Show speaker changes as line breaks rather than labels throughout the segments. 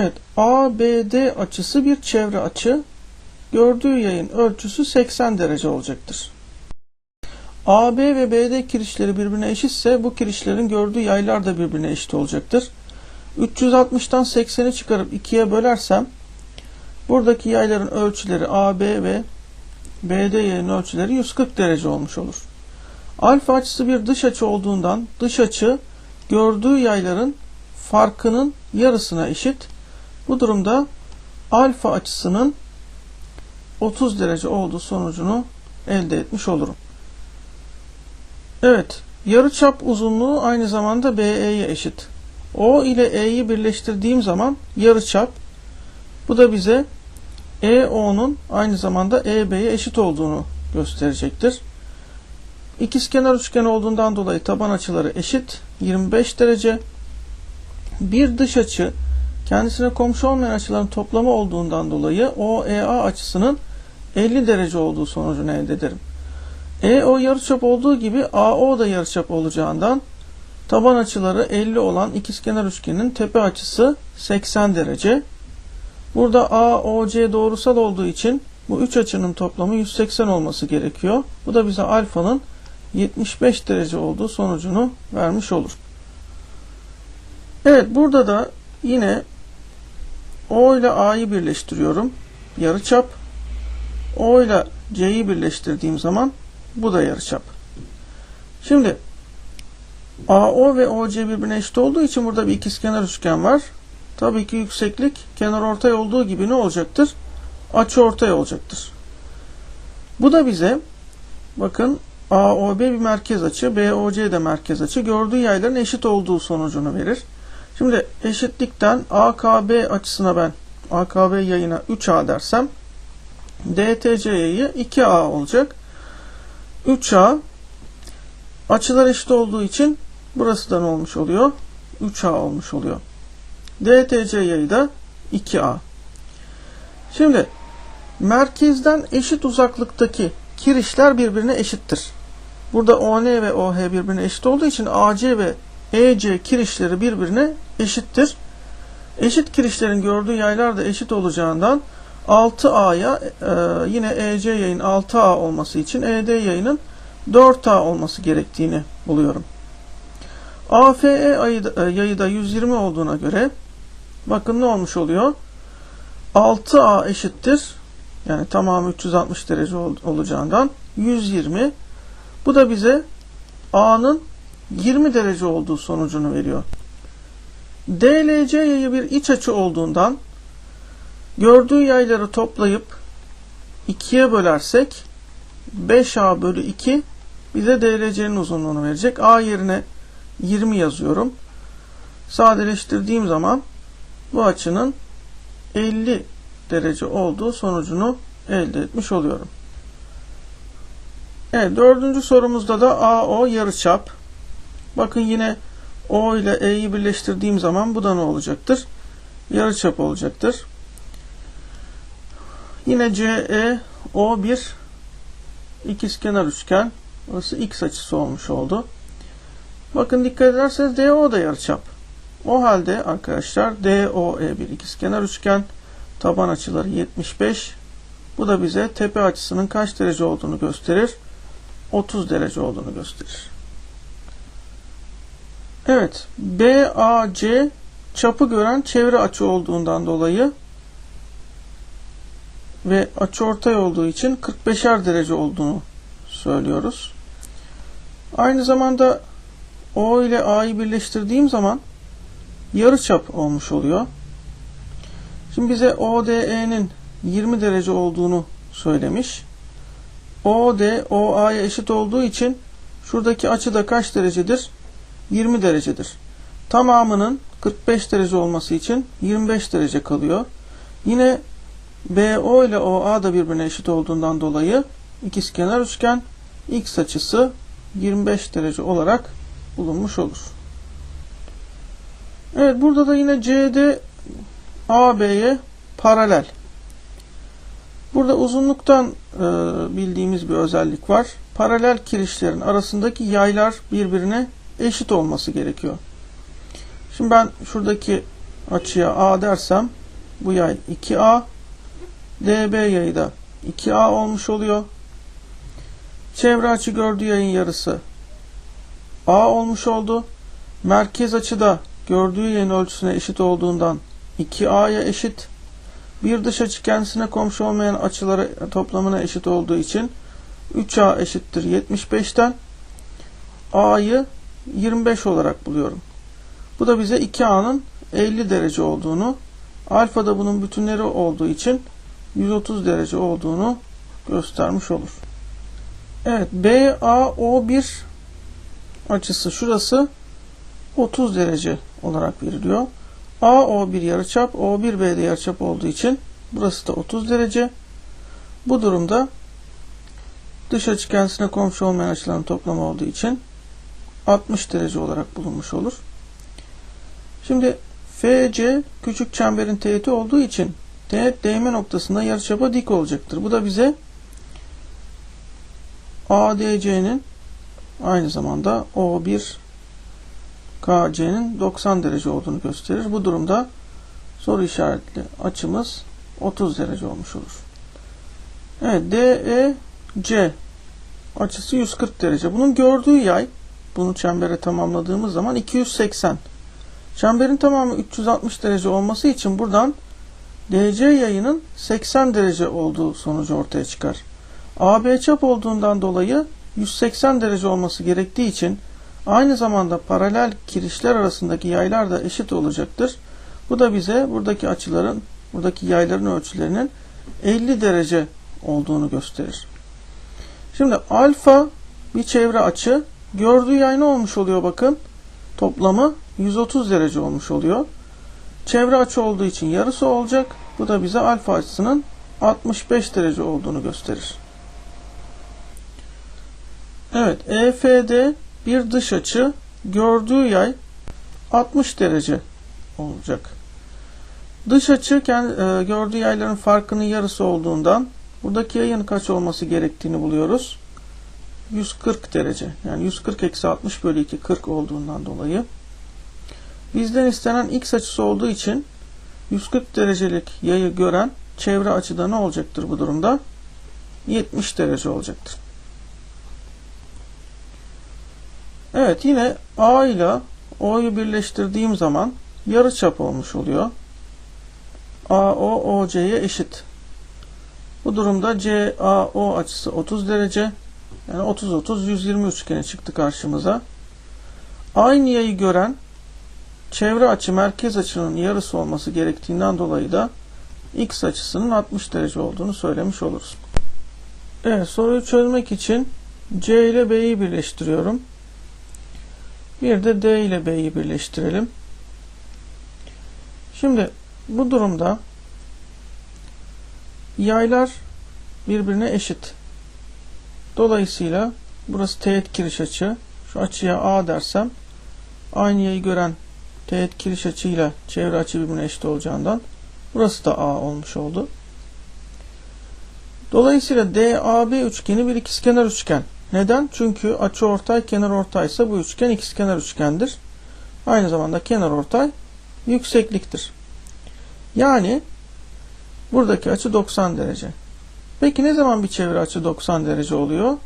Evet, ABD açısı bir çevre açı. Gördüğü yayın ölçüsü 80 derece olacaktır. AB ve BD kirişleri birbirine eşitse bu kirişlerin gördüğü yaylar da birbirine eşit olacaktır. 360'tan 80'i çıkarıp 2'ye bölersem buradaki yayların ölçüleri AB ve BD yayın ölçüleri 140 derece olmuş olur. Alfa açısı bir dış açı olduğundan dış açı gördüğü yayların farkının yarısına eşit. Bu durumda alfa açısının 30 derece olduğu sonucunu elde etmiş olurum. Evet, yarıçap uzunluğu aynı zamanda BE'ye eşit. O ile E'yi birleştirdiğim zaman yarıçap. Bu da bize EO'nun aynı zamanda EB'ye eşit olduğunu gösterecektir. İkizkenar üçgen olduğundan dolayı taban açıları eşit 25 derece. Bir dış açı kendisine komşu olmayan açıların toplamı olduğundan dolayı OEA açısının 50 derece olduğu sonucunu elde ederim. EO yarıçap olduğu gibi AO da yarıçap olacağından taban açıları 50 olan ikizkenar üçgenin tepe açısı 80 derece. Burada AOC doğrusal olduğu için bu üç açının toplamı 180 olması gerekiyor. Bu da bize alfanın 75 derece olduğu sonucunu vermiş olur. Evet burada da yine O ile A'yı birleştiriyorum. Yarıçap. O ile C'yi birleştirdiğim zaman bu da yarıçap. Şimdi AO ve OC birbirine eşit olduğu için burada bir ikizkenar üçgen var. Tabii ki yükseklik kenar ortay olduğu gibi ne olacaktır? Açı ortay olacaktır. Bu da bize bakın AOB bir merkez açı, BOC de merkez açı. Gördüğü yayların eşit olduğu sonucunu verir. Şimdi eşitlikten AKB açısına ben AKB yayına 3A dersem DTC yayı 2A olacak. 3A açılar eşit olduğu için burası da ne olmuş oluyor? 3A olmuş oluyor. DTC yayı da 2A. Şimdi merkezden eşit uzaklıktaki kirişler birbirine eşittir. Burada ON ve OH birbirine eşit olduğu için AC ve EC kirişleri birbirine eşittir. Eşit kirişlerin gördüğü yaylar da eşit olacağından 6A'ya e, yine EC yayın 6A olması için ED yayının 4A olması gerektiğini buluyorum. AFE yayı da 120 olduğuna göre bakın ne olmuş oluyor? 6A eşittir yani tamamı 360 derece olacağından 120 bu da bize A'nın 20 derece olduğu sonucunu veriyor. DLC yayı bir iç açı olduğundan gördüğü yayları toplayıp 2'ye bölersek 5A bölü 2 bize DLC'nin uzunluğunu verecek. A yerine 20 yazıyorum. Sadeleştirdiğim zaman bu açının 50 derece olduğu sonucunu elde etmiş oluyorum. Evet, dördüncü sorumuzda da AO yarıçap. Bakın yine O ile E'yi birleştirdiğim zaman bu da ne olacaktır? Yarıçap olacaktır. Yine CE O bir ikizkenar üçgen. Burası X açısı olmuş oldu. Bakın dikkat ederseniz DO da yarıçap. O halde arkadaşlar DOE bir ikizkenar üçgen. Taban açıları 75. Bu da bize tepe açısının kaç derece olduğunu gösterir. 30 derece olduğunu gösterir. Evet, BAC çapı gören çevre açı olduğundan dolayı ve açıortay olduğu için 45'er derece olduğunu söylüyoruz. Aynı zamanda O ile A'yı birleştirdiğim zaman yarıçap olmuş oluyor. Şimdi bize ODE'nin 20 derece olduğunu söylemiş. OD OA'ya eşit olduğu için şuradaki açı da kaç derecedir? 20 derecedir. Tamamının 45 derece olması için 25 derece kalıyor. Yine BO ile OA da birbirine eşit olduğundan dolayı ikizkenar üçgen X açısı 25 derece olarak bulunmuş olur. Evet burada da yine CD AB'ye paralel. Burada uzunluktan e, bildiğimiz bir özellik var. Paralel kirişlerin arasındaki yaylar birbirine eşit olması gerekiyor. Şimdi ben şuradaki açıya A dersem bu yay 2A. DB yayı da 2A olmuş oluyor. Çevre açı gördüğü yayın yarısı A olmuş oldu. Merkez açı da gördüğü yayın ölçüsüne eşit olduğundan 2A'ya eşit. Bir dış açı kendisine komşu olmayan açılara toplamına eşit olduğu için 3A eşittir 75'ten A'yı 25 olarak buluyorum. Bu da bize 2A'nın 50 derece olduğunu, alfa da bunun bütünleri olduğu için 130 derece olduğunu göstermiş olur. Evet, BAO1 açısı şurası 30 derece olarak veriliyor. AO1 yarıçap, O1B'de yarıçap olduğu için burası da 30 derece. Bu durumda dış açı kendisine komşu olmayan açıların toplamı olduğu için 60 derece olarak bulunmuş olur. Şimdi FC küçük çemberin teğeti olduğu için teğet değme noktasında yarıçapa dik olacaktır. Bu da bize ADC'nin aynı zamanda O1 KC'nin 90 derece olduğunu gösterir. Bu durumda soru işaretli açımız 30 derece olmuş olur. Evet DEC açısı 140 derece. Bunun gördüğü yay bunu çembere tamamladığımız zaman 280. Çemberin tamamı 360 derece olması için buradan DC yayının 80 derece olduğu sonucu ortaya çıkar. AB çap olduğundan dolayı 180 derece olması gerektiği için aynı zamanda paralel kirişler arasındaki yaylar da eşit olacaktır. Bu da bize buradaki açıların, buradaki yayların ölçülerinin 50 derece olduğunu gösterir. Şimdi alfa bir çevre açı. Gördüğü yay ne olmuş oluyor bakın. Toplamı 130 derece olmuş oluyor. Çevre açı olduğu için yarısı olacak. Bu da bize alfa açısının 65 derece olduğunu gösterir. Evet, EFD bir dış açı. Gördüğü yay 60 derece olacak. Dış açı e, gördüğü yayların farkının yarısı olduğundan buradaki yayın kaç olması gerektiğini buluyoruz. 140 derece. Yani 140 eksi 60 bölü 2 40 olduğundan dolayı. Bizden istenen x açısı olduğu için 140 derecelik yayı gören çevre açıda ne olacaktır bu durumda? 70 derece olacaktır. Evet yine A ile O'yu birleştirdiğim zaman yarı çap olmuş oluyor. AO OC'ye eşit. Bu durumda CAO açısı 30 derece. Yani 30 30 120 üçgeni çıktı karşımıza. Aynı yayı gören çevre açı merkez açının yarısı olması gerektiğinden dolayı da x açısının 60 derece olduğunu söylemiş oluruz. Evet soruyu çözmek için C ile B'yi birleştiriyorum. Bir de D ile B'yi birleştirelim. Şimdi bu durumda yaylar birbirine eşit. Dolayısıyla burası teğet kiriş açı. Şu açıya A dersem aynı yayı gören teğet kiriş açıyla çevre açı birbirine eşit olacağından burası da A olmuş oldu. Dolayısıyla DAB üçgeni bir ikizkenar üçgen. Neden? Çünkü açı ortay kenar ortaysa bu üçgen ikizkenar üçgendir. Aynı zamanda kenar ortay yüksekliktir. Yani buradaki açı 90 derece. Peki ne zaman bir çevre açı 90 derece oluyor?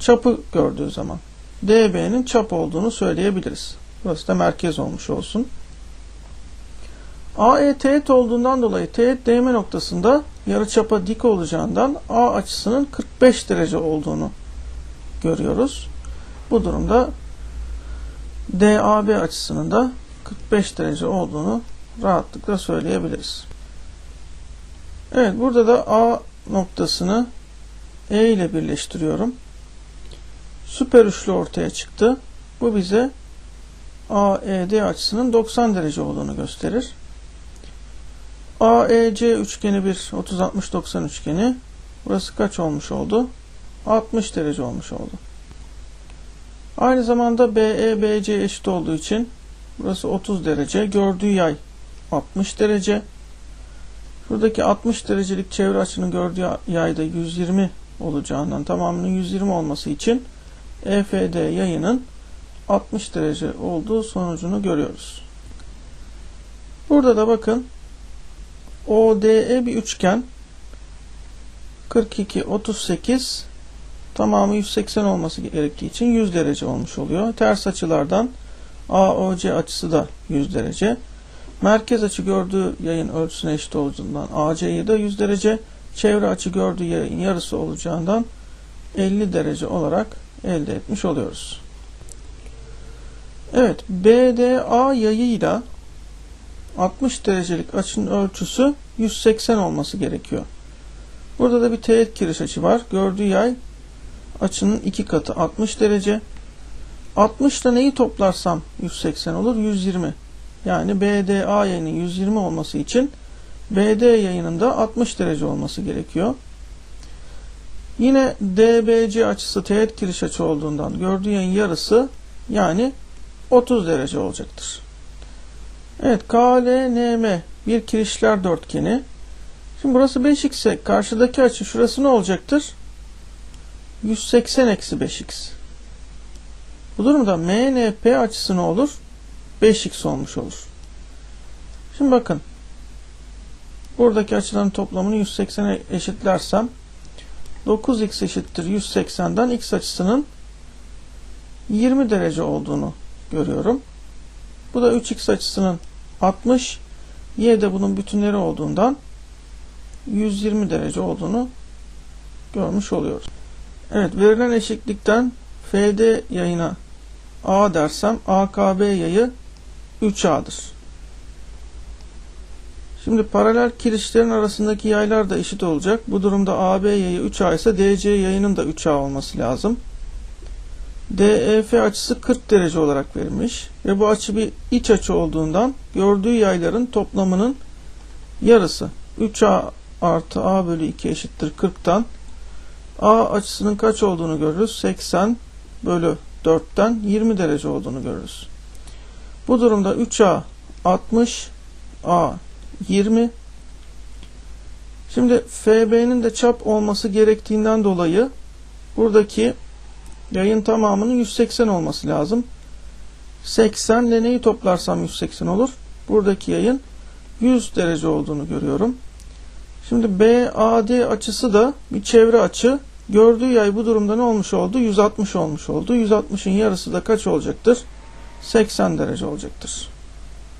Çapı gördüğü zaman. DB'nin çap olduğunu söyleyebiliriz. Burası da merkez olmuş olsun. AE teğet olduğundan dolayı teğet değme noktasında yarıçapa dik olacağından A açısının 45 derece olduğunu görüyoruz. Bu durumda DAB açısının da 45 derece olduğunu rahatlıkla söyleyebiliriz. Evet burada da A noktasını E ile birleştiriyorum. Süper üçlü ortaya çıktı. Bu bize AED açısının 90 derece olduğunu gösterir. AEC üçgeni bir 30-60-90 üçgeni. Burası kaç olmuş oldu? 60 derece olmuş oldu. Aynı zamanda BE BC eşit olduğu için burası 30 derece. Gördüğü yay 60 derece. Şuradaki 60 derecelik çevre açının gördüğü yayda 120 olacağından tamamının 120 olması için EFD yayının 60 derece olduğu sonucunu görüyoruz. Burada da bakın ODE bir üçgen 42 38 tamamı 180 olması gerektiği için 100 derece olmuş oluyor. Ters açılardan AOC açısı da 100 derece. Merkez açı gördüğü yayın ölçüsüne eşit olduğundan AC'yi da 100 derece, çevre açı gördüğü yayın yarısı olacağından 50 derece olarak elde etmiş oluyoruz. Evet, BDA yayıyla 60 derecelik açının ölçüsü 180 olması gerekiyor. Burada da bir teğet kiriş açı var. Gördüğü yay açının iki katı 60 derece. 60 ile neyi toplarsam 180 olur? 120. Yani BDA yayının 120 olması için BD yayının da 60 derece olması gerekiyor. Yine DBC açısı teğet kiriş açı olduğundan gördüğü yayın yarısı yani 30 derece olacaktır. Evet KLNM bir kirişler dörtgeni. Şimdi burası 5x ise karşıdaki açı şurası ne olacaktır? 180 eksi 5x. Bu durumda MNP açısı ne olur? 5x olmuş olur. Şimdi bakın. Buradaki açıların toplamını 180'e eşitlersem 9x eşittir 180'den x açısının 20 derece olduğunu görüyorum. Bu da 3x açısının 60, y de bunun bütünleri olduğundan 120 derece olduğunu görmüş oluyoruz. Evet, verilen eşitlikten FD yayına A dersem AKB yayı 3A'dır. Şimdi paralel kirişlerin arasındaki yaylar da eşit olacak. Bu durumda AB yayı 3A ise DC yayının da 3A olması lazım. DEF açısı 40 derece olarak verilmiş ve bu açı bir iç açı olduğundan gördüğü yayların toplamının yarısı 3A artı A bölü 2 eşittir 40'tan A açısının kaç olduğunu görürüz. 80 bölü 4'ten 20 derece olduğunu görürüz. Bu durumda 3A 60 A 20 Şimdi FB'nin de çap olması gerektiğinden dolayı buradaki yayın tamamının 180 olması lazım. 80 ile neyi toplarsam 180 olur. Buradaki yayın 100 derece olduğunu görüyorum. Şimdi BAD açısı da bir çevre açı. Gördüğü yay bu durumda ne olmuş oldu? 160 olmuş oldu. 160'ın yarısı da kaç olacaktır? 80 derece olacaktır.